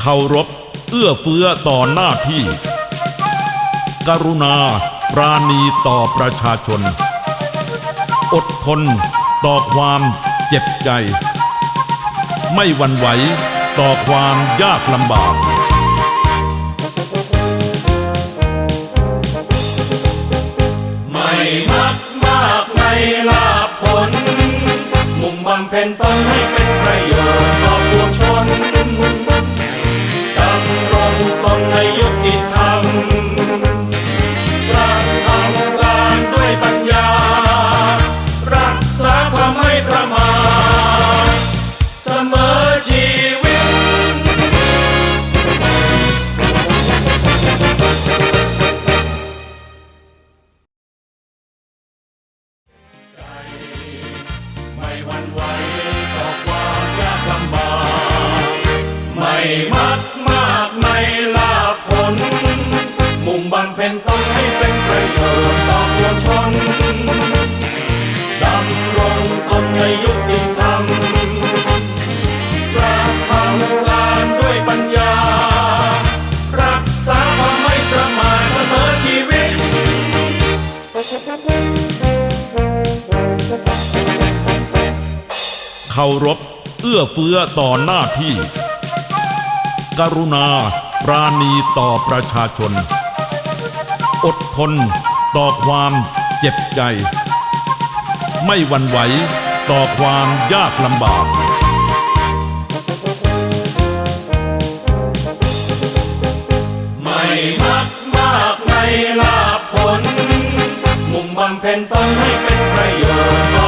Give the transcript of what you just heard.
เคารพเอื้อเฟื้อต่อหน้าที่ กรุณาปราณีต่อประชาชน อดทนต่อความเจ็บใจ ไม่หวั่นไหวต่อความยากลำบากำเพ็ญตนให้เป็นประโยชน์ บำเพ็ญตนให้เป็นประโยชน์ต่อปวงชนดำรงตนในยุติธรรมกระทำการด้วยปัญญา รักษาความไม่ประมาทเสมอชีวิต เคารพเอื้อเฟื้อต่อหน้าที่ กรุณาปราณีต่อประชาชน อดทน ต่อความเจ็บใจ ไม่หวั่นไหว ต่อความยากลำบากไม่มักมากในลาภผล มุ่งบำเพ็ญตนให้เป็นประโยชน์